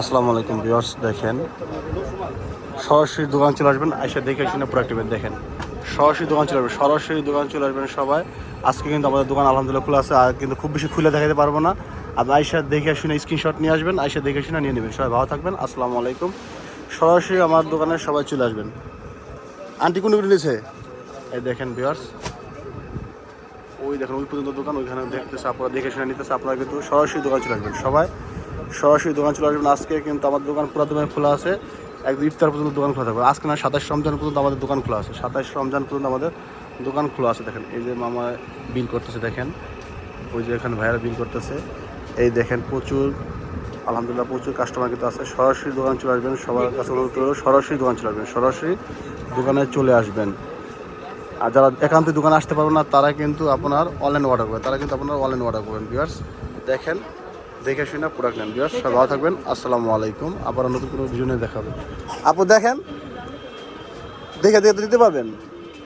আসসালামু আলাইকুম ভিউয়ার্স, দেখেন। সরাসরি দোকান চলে আসবেন, আইসা দেখে শুনে প্রোডাক্ট দেখেন। সরাসরি দোকান চলে আসবেন, সরাসরি দোকান চলে আসবেন সবাই। আজকে কিন্তু আমাদের দোকান আলহামদুলিল্লাহ খোলা আছে, আর কিন্তু খুব বেশি খুলে দেখাতে পারব না। আপনি আইসা দেখে শুনে স্ক্রিনশট নিয়ে আসবেন, আইসা দেখে শুনে নিয়ে নেবেন। সবাই ভালো থাকবেন, আসসালামু আলাইকুম। সরাসরি আমার দোকানে সবাই চলে আসবেন। আন্টি কোন নিয়েছে এই দেখেন ভিউয়ার্স। ওই দেখেন, ওই পর্যন্ত দোকান, ওইখানে দেখতেছে, আপনারা দেখে শুনে নিতেছে, আপনারা কিন্তু সরাসরি দোকান চলে আসবেন সবাই। সরাসরি দোকান চলে আসবেন। আজকে কিন্তু আমার দোকান পুরো দোকান খোলা আছে। একদম ইফতার পর্যন্ত দোকান খোলা থাকবে। আজকে না সাতাশ রমজান পর্যন্ত আমাদের দোকান খোলা আছে। সাতাশ রমজান পর্যন্ত আমাদের দোকান খোলা আছে। দেখেন এই যে মামা বিল করতেছে দেখেন। ওই যে এখানে ভাইয়ারা বিল করতেছে। এই দেখেন প্রচুর আলহামদুলিল্লাহ প্রচুর কাস্টমার কিন্তু আছে। সরাসরি দোকান চলে আসবেন। সবার কাছে অনুরোধ করব, সরাসরি দোকান চলে আসবেন। সরাসরি দোকানে চলে আসবেন। আর যারা একান্ত দোকানে আসতে পারবেন না তারা কিন্তু আপনার অনলাইন অর্ডার করবেন। তারা কিন্তু আপনার অনলাইন অর্ডার করবেন বিয়ার্স দেখেন দেখে শুনে প্রোডাক্ট নেন বিয়ার সবাই ভালো থাকবেন। আসসালামু আলাইকুম। আবার নতুন কোনো ভিডিও নিয়ে দেখাবেন আপু, দেখেন? দেখে দেখে দিতে পারবেন।